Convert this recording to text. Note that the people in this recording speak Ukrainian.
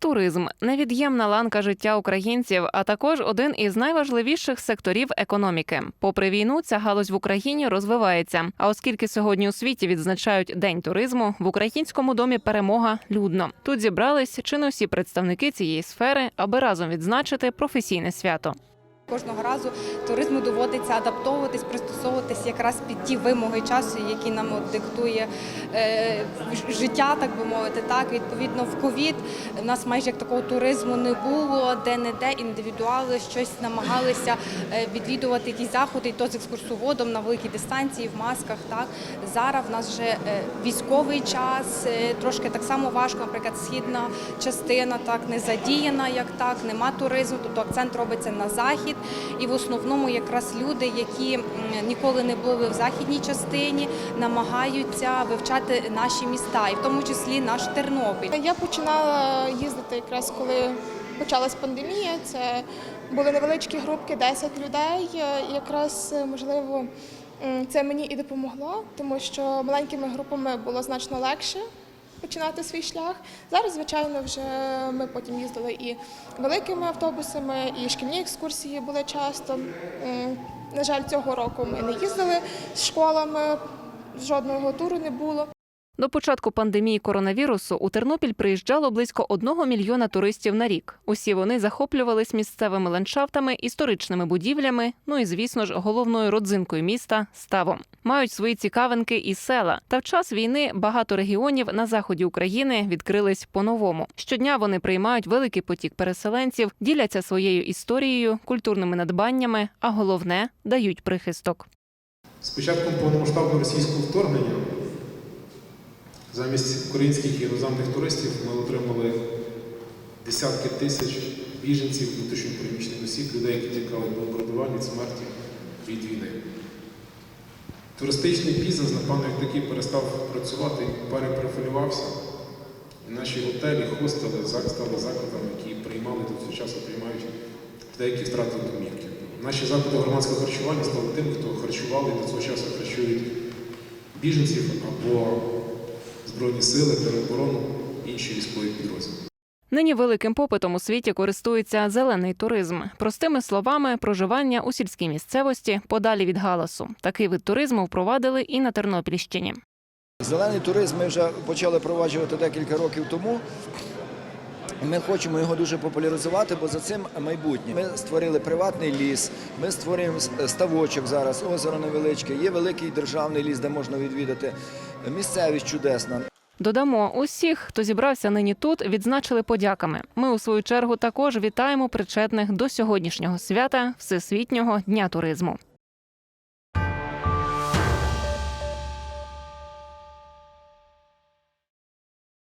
Туризм невід'ємна ланка життя українців, а також один із найважливіших секторів економіки. Попри війну, ця галузь в Україні розвивається. А оскільки сьогодні у світі відзначають день туризму, в українському домі перемога людно. Тут зібрались чи не всі представники цієї сфери, аби разом відзначити професійне свято. Кожного разу туризму доводиться адаптовуватись, пристосовуватись якраз під ті вимоги часу, які нам диктує е, життя, так би мовити. Так, відповідно, в ковід в нас майже як такого туризму не було, де не де індивідуали щось намагалися е, відвідувати якісь заходи, і то з екскурсоводом на великій дистанції, в масках. Так зараз в нас вже е, військовий час, трошки так само важко, наприклад, східна частина так не задіяна, як так, нема туризму, тобто акцент робиться на захід. І в основному якраз люди, які ніколи не були в західній частині, намагаються вивчати наші міста, і в тому числі наш Тернопіль. Я починала їздити якраз коли почалась пандемія. Це були невеличкі групки, 10 людей. І Якраз е, можливо це мені і допомогло, тому що маленькими групами було значно легше. Починати свій шлях. Зараз, звичайно, вже ми потім їздили і великими автобусами, і шкільні екскурсії були часто. На жаль, цього року ми не їздили з школами, жодного туру не було. До початку пандемії коронавірусу у Тернопіль приїжджало близько одного мільйона туристів на рік. Усі вони захоплювались місцевими ландшафтами, історичними будівлями, ну і звісно ж головною родзинкою міста ставом. Мають свої цікавинки і села. Та в час війни багато регіонів на заході України відкрились по-новому. Щодня вони приймають великий потік переселенців, діляться своєю історією, культурними надбаннями, а головне дають прихисток. З початком повномасштабного російського вторгнення замість українських іноземних туристів ми отримали десятки тисяч біженців, внутрішньопереміщених осіб, людей, які тікали від бомбардувань, смерті, від війни. Туристичний бізнес, напевно, як такий перестав працювати перепрофілювався. І наші готелі, хостели стали закладами, які приймали до часу приймають людей, які втратили домівки. Наші заклади громадського харчування стали тим, хто харчували і до цього часу харчують біженців або Збройні сили, тероборону, інші військові підрозділи. Нині великим попитом у світі користується зелений туризм. Простими словами, проживання у сільській місцевості подалі від галасу. Такий вид туризму впровадили і на Тернопільщині. Зелений туризм ми вже почали впроваджувати декілька років тому. Ми хочемо його дуже популяризувати, бо за цим майбутнє. Ми створили приватний ліс, ми створюємо ставочок зараз, озеро невеличке, є великий державний ліс, де можна відвідати. Місцевість чудесна. Додамо, усіх, хто зібрався нині тут, відзначили подяками. Ми у свою чергу також вітаємо причетних до сьогоднішнього свята Всесвітнього дня туризму.